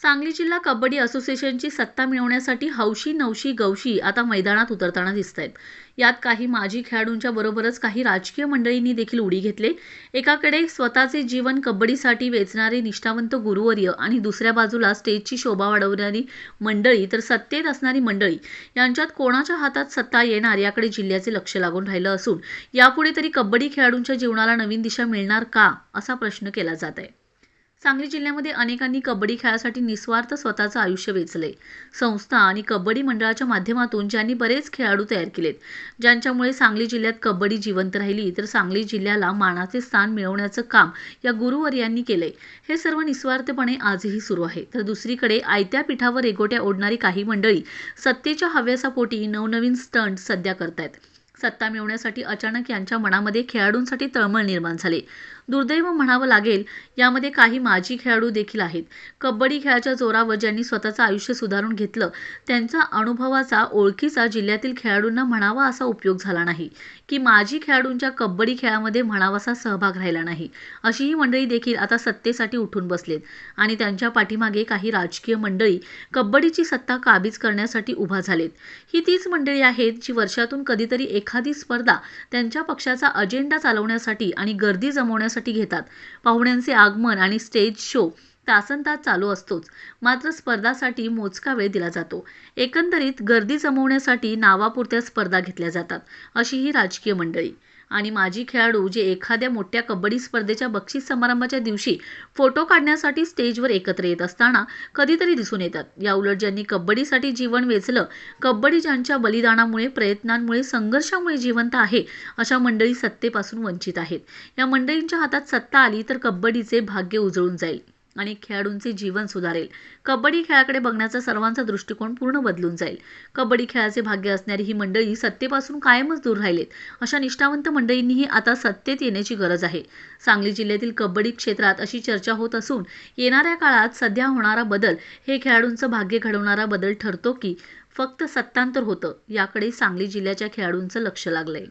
सांगली जिल्हा कबड्डी असोसिएशनची सत्ता मिळवण्यासाठी हौशी नवशी गवशी आता मैदानात उतरताना दिसत आहेत यात काही माजी खेळाडूंच्या बरोबरच काही राजकीय मंडळींनी देखील उडी घेतले. एकाकडे स्वतःचे जीवन कबड्डीसाठी वेचणारे निष्ठावंत गुरुवर्य आणि दुसऱ्या बाजूला स्टेजची शोभा वाढवणारी मंडळी तर सत्तेत असणारी मंडळी यांच्यात कोणाच्या हातात सत्ता येणार याकडे जिल्ह्याचे लक्ष लागून राहिलं असून यापुढे तरी कबड्डी खेळाडूंच्या जीवनाला नवीन दिशा मिळणार का असा प्रश्न केला जात आहे. सांगली जिल्ह्यामध्ये अनेकांनी कबड्डी खेळासाठी निस्वार्थ स्वतःचं आयुष्य वेचले संस्था आणि कबड्डी मंडळाच्या माध्यमातून ज्यांनी बरेच खेळाडू तयार केलेत ज्यांच्यामुळे सांगली जिल्ह्यात कबड्डी जिवंत राहिली तर सांगली जिल्ह्याला मानाचे स्थान मिळवण्याचं काम या गुरुवर्यांनी केलंय. हे सर्व निस्वार्थपणे आजही सुरू आहे. तर दुसरीकडे आयत्या पिठावर रेगोट्या ओढणारी काही मंडळी सत्तेच्या हव्यासापोटी नवनवीन स्टंट सध्या करतायत. सत्ता मिळवण्यासाठी अचानक यांच्या मनामध्ये खेळाडूंसाठी तळमळ निर्माण झाले. दुर्दैव म्हणावं लागेल यामध्ये काही माजी खेळाडू देखील आहेत. कबड्डी खेळाच्या जोरावर ज्यांनी स्वतःचं आयुष्य सुधारून घेतलं त्यांचा अनुभवाचा ओळखीचा जिल्ह्यातील खेळाडूंना म्हणावा असा उपयोग झाला नाही की माजी खेळाडूंच्या कबड्डी खेळामध्ये म्हणावासा सहभाग राहिला नाही. अशी ही मंडळी देखील आता सत्तेसाठी उठून बसलेत आणि त्यांच्या पाठीमागे काही राजकीय मंडळी कबड्डीची सत्ता काबीज करण्यासाठी उभा झालेत. ही तीच मंडळी आहेत जी वर्षातून कधीतरी एक एखादी स्पर्धा त्यांच्या पक्षाचा अजेंडा चालवण्यासाठी आणि गर्दी जमवण्यासाठी घेतात. पाहुण्यांचे आगमन आणि स्टेज शो तासन तास चालू असतोच. मात्र स्पर्धासाठी मोजका वेळ दिला जातो. एकंदरीत गर्दी जमवण्यासाठी नावापुरत्या स्पर्धा घेतल्या जातात अशी ही राजकीय मंडळी. आणि माजी खेळाडू जे एखाद्या मोठ्या कबड्डी स्पर्धेच्या बक्षीस समारंभाच्या दिवशी फोटो काढण्यासाठी स्टेजवर एकत्र येत असताना कधीतरी दिसून येतात. याउलट ज्यांनी कबड्डीसाठी जीवन वेचलं कबड्डी ज्यांच्या बलिदानामुळे प्रयत्नांमुळे संघर्षामुळे जिवंत आहे अशा मंडळी सत्तेपासून वंचित आहेत. या मंडळींच्या हातात सत्ता आली तर कबड्डीचे भाग्य उजळून जाईल. आणि खेळाडूंचे जीवन सुधारेल. कबड्डी खेळाकडे बघण्याचा सर्वांचा दृष्टिकोन पूर्ण बदलून जाईल. कबड्डी खेळाचे भाग्य असणारी ही मंडळी सत्तेपासून कायमच दूर राहिलेत. अशा निष्ठावंत मंडळींनीही आता सत्तेत येण्याची गरज आहे. सांगली जिल्ह्यातील कबड्डी क्षेत्रात अशी चर्चा होत असून येणाऱ्या काळात सध्या होणारा बदल हे खेळाडूंचं भाग्य घडवणारा बदल ठरतो की फक्त सत्तांतर होतं याकडे सांगली जिल्ह्याच्या खेळाडूंचं लक्ष लागलंय.